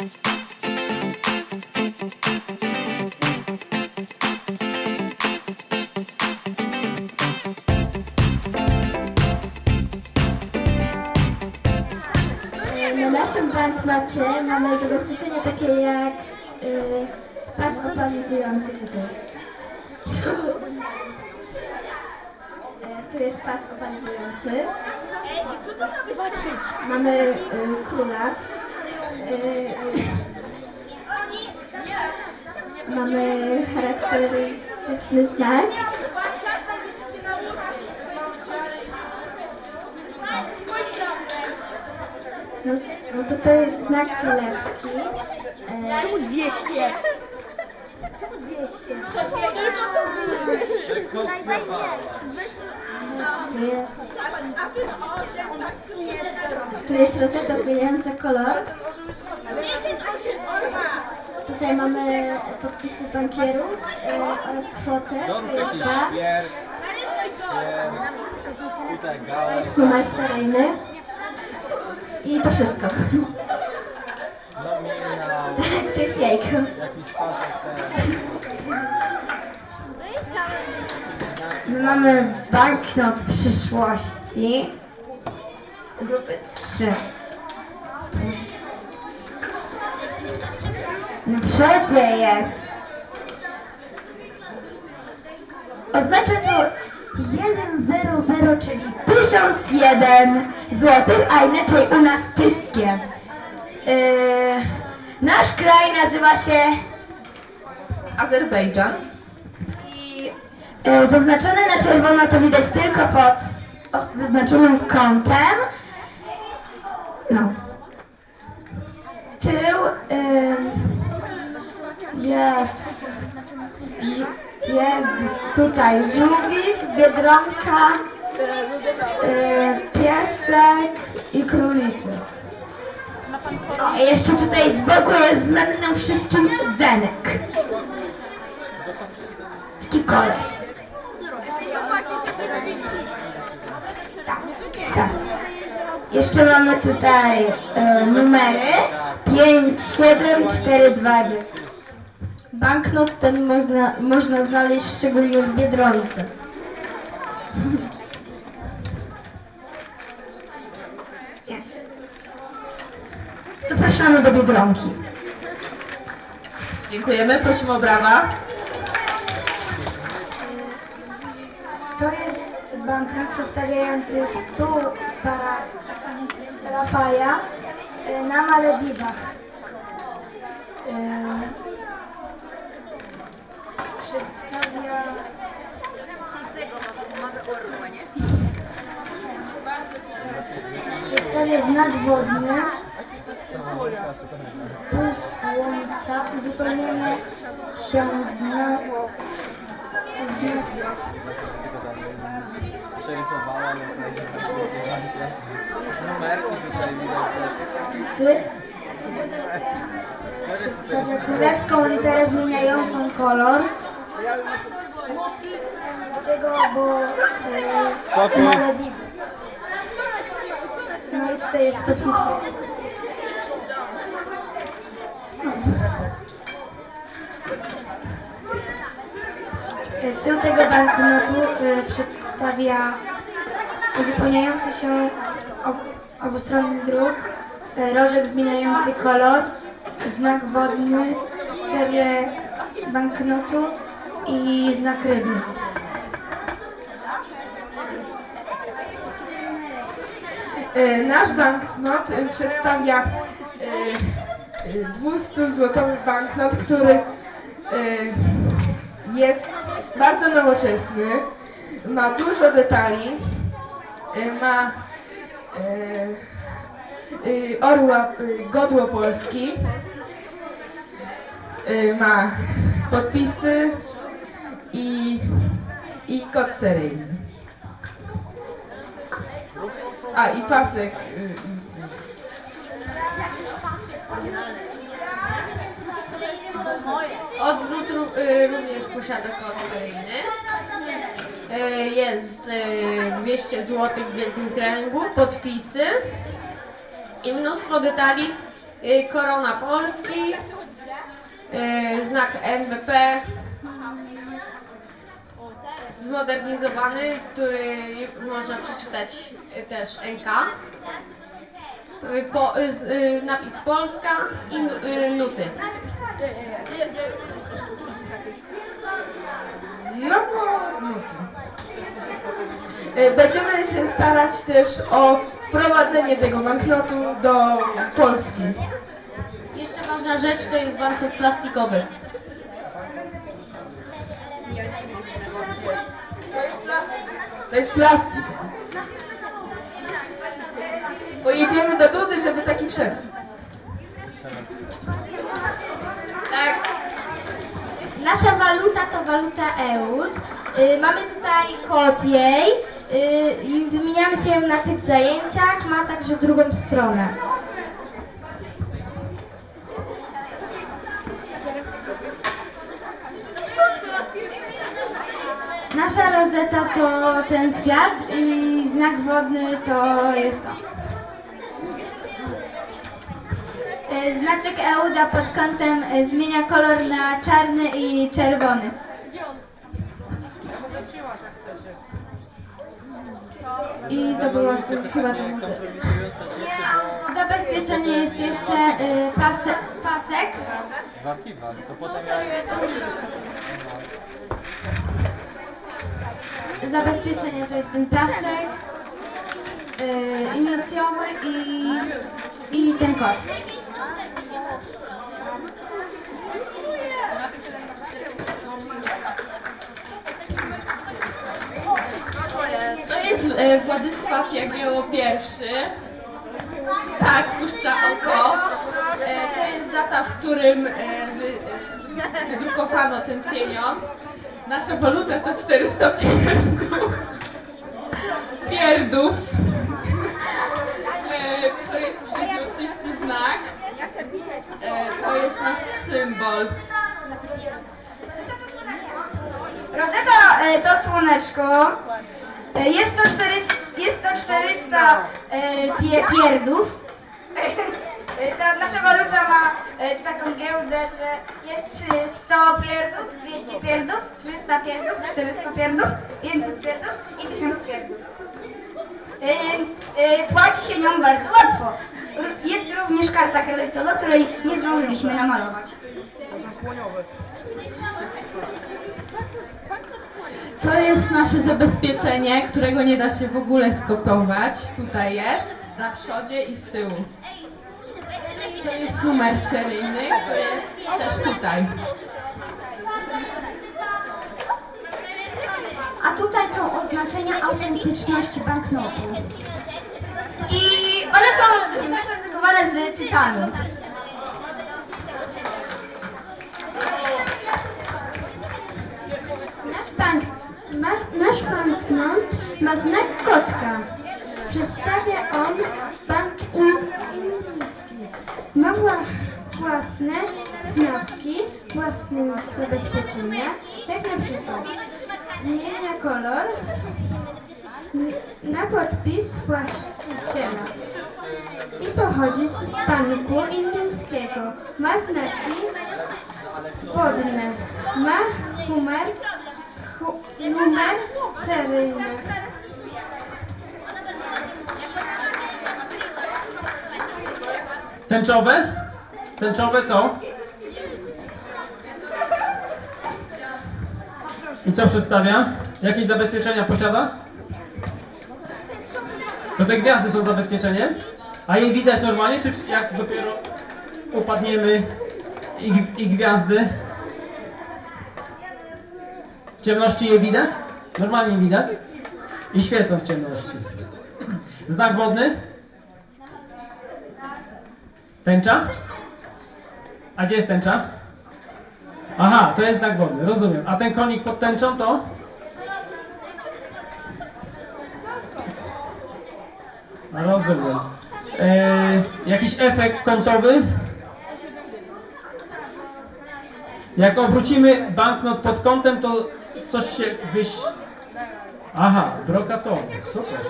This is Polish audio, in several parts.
Na naszym banknocie mamy zabezpieczenie takie jak y, pas opalizujący tutaj. Tu jest pas opalizujący. Mamy y, króla. Mamy charakterystyczny znak. No, no to to jest znak królewski. E, Czemu 200? tu jest, tu jest rozeta zmieniająca kolor. Tutaj mamy podpisy bankierów e, oraz kwotę. To jest numer seryjny. I to wszystko. Nominał, Tak, to jest jajko. jakiś pasek ten. My mamy banknot przyszłości grupy 3. Na przodzie jest. Oznacza to 100, czyli 1001 zł, a inaczej u nas tyskie. Yy, nasz kraj nazywa się Azerbejdżan. E, zaznaczone na czerwono to widać tylko pod, wyznaczonym kątem. No. Tył jest, jest tutaj żółwik, biedronka, y, piesek i króliczek. O, jeszcze tutaj z boku jest znany nam wszystkim Zenek. Taki koleś. Tak. Jeszcze mamy tutaj e, numery 5, 7, 4, 2, 9. Banknot ten można, można znaleźć szczególnie w Biedronce. Zapraszamy do Biedronki. Dziękujemy, prosimy o brawa. To jest banknot przedstawiający stół para Rafaja e, na Malediwach. E, Przedstawia... Przedstawia znak wodny, pół słońca, uzupełnienie się Przerysowała numerki tutaj widać. Cy. Królewską literę zmieniającą kolor. Dlatego, bo e, Spokój. Malediwy. No i tutaj jest podpis. E, Tył tego banknotu e, przedstawia uzupełniający się ob- obustronny druk, e, rożek zmieniający kolor, znak wodny, serię banknotu i znak rybny. E, Nasz banknot przedstawia e, e, 200 złotowy banknot, który jest bardzo nowoczesny, ma dużo detali, ma e, e, orła, e, godło Polski, e, ma podpisy i, i kod seryjny. A i pasek. y, y, Odwrót ró- y, również posiada kod seryjny. Y, Jest y, 200 zł w wielkim kręgu, podpisy i mnóstwo detali y, korona Polski, znak NBP, zmodernizowany, który można przeczytać też NK. Po, napis Polska i nu- nuty. No to. E, Będziemy się starać też o wprowadzenie tego banknotu do Polski. Jeszcze ważna rzecz to jest banknot plastikowy. To jest plastik. Pojedziemy do Dudy, żeby taki wszedł. Tak, Nasza waluta to waluta euro. Y, mamy tutaj kod jej i wymieniamy się na tych zajęciach. Ma także drugą stronę. Nasza rozeta to ten kwiat i znak wodny to jest to. E, Znaczek EUDA pod kątem e, zmienia kolor na czarny i czerwony. I to było chyba to model. Zabezpieczenie jest jeszcze e, pase, pasek. Zabezpieczenie to jest ten pasek, inicjały i, i ten kod. To jest e, Władysław Jagiełło pierwszy. Tak, puszcza oko. E, to jest data, w którym e, wy, e, wydrukowano ten pieniądz. Nasza waluta to 400 pierdów. Pierdów. E, to jest znak. E, to jest nasz symbol. Rozeta e, to słoneczko. E, Jest to 400, jest to 400 e, pie, pierdów. E, Ta nasza waluta ma taką giełdę, że jest e, 100 pierdów, 200 pierdów, 300 pierdów, 400 pierdów, 500 pierdów i 1000 pierdów. Płaci się nią bardzo łatwo. Jest również karta kredytowa, której nie zdążyliśmy namalować. To jest nasze zabezpieczenie, którego nie da się w ogóle skopiować. Tutaj jest, na przodzie i z tyłu. To jest numer seryjny, to jest też tutaj. A tutaj są oznaczenia autentyczności banknotu. I one są wyprodukowane z tytanu. Ma znak kotka. Przedstawia on bank indyjski. Ma wła- własne znaki, własne zabezpieczenia, jak na przykład zmienia kolor na podpis właściciela i pochodzi z banku indyjskiego. Ma znaki wodne. Ma numer, hu, numer seryjny. Tęczowe? Tęczowe co? I co przedstawia? Jakieś zabezpieczenia posiada? To te gwiazdy są zabezpieczeniem? A je widać normalnie, czy jak dopiero upadniemy i, i gwiazdy? W ciemności je widać? Normalnie widać? I świecą w ciemności. Znak wodny? Tęcza? A gdzie jest tęcza? Aha, to jest znak wodny, rozumiem. A ten konik pod tęczą to? Rozumiem. E, jakiś efekt kątowy? Jak obrócimy banknot pod kątem, to coś się wyś... Aha, brokatowy, super.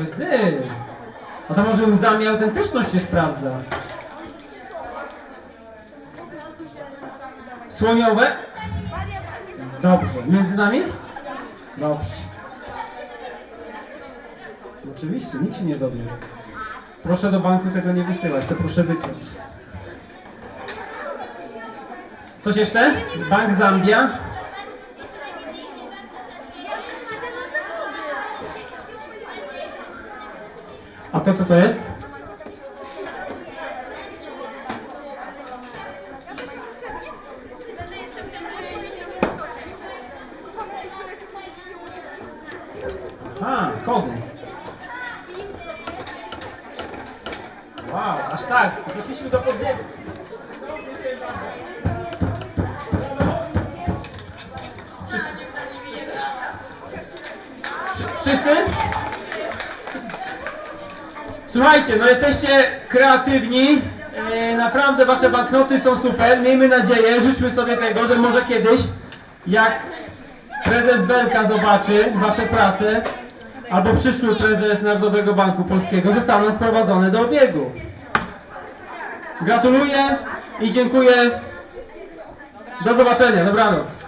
Łzy. A to może łzami autentyczność się sprawdza. Słoniowe? Dobrze. Między nami? Dobrze. Oczywiście, nikt się nie dowie. Proszę do banku tego nie wysyłać, to proszę wyciąć. Coś jeszcze? Bank Zambia. A to co to jest? Aha, kody. Wow, aż tak. Zeszliśmy do podziemia. Wszyscy? Słuchajcie, no jesteście kreatywni. E, naprawdę wasze banknoty są super. Miejmy nadzieję, życzmy sobie tego, że może kiedyś, jak prezes Belka zobaczy wasze prace, albo przyszły prezes Narodowego Banku Polskiego, zostaną wprowadzone do obiegu. Gratuluję i dziękuję. Do zobaczenia. Dobranoc.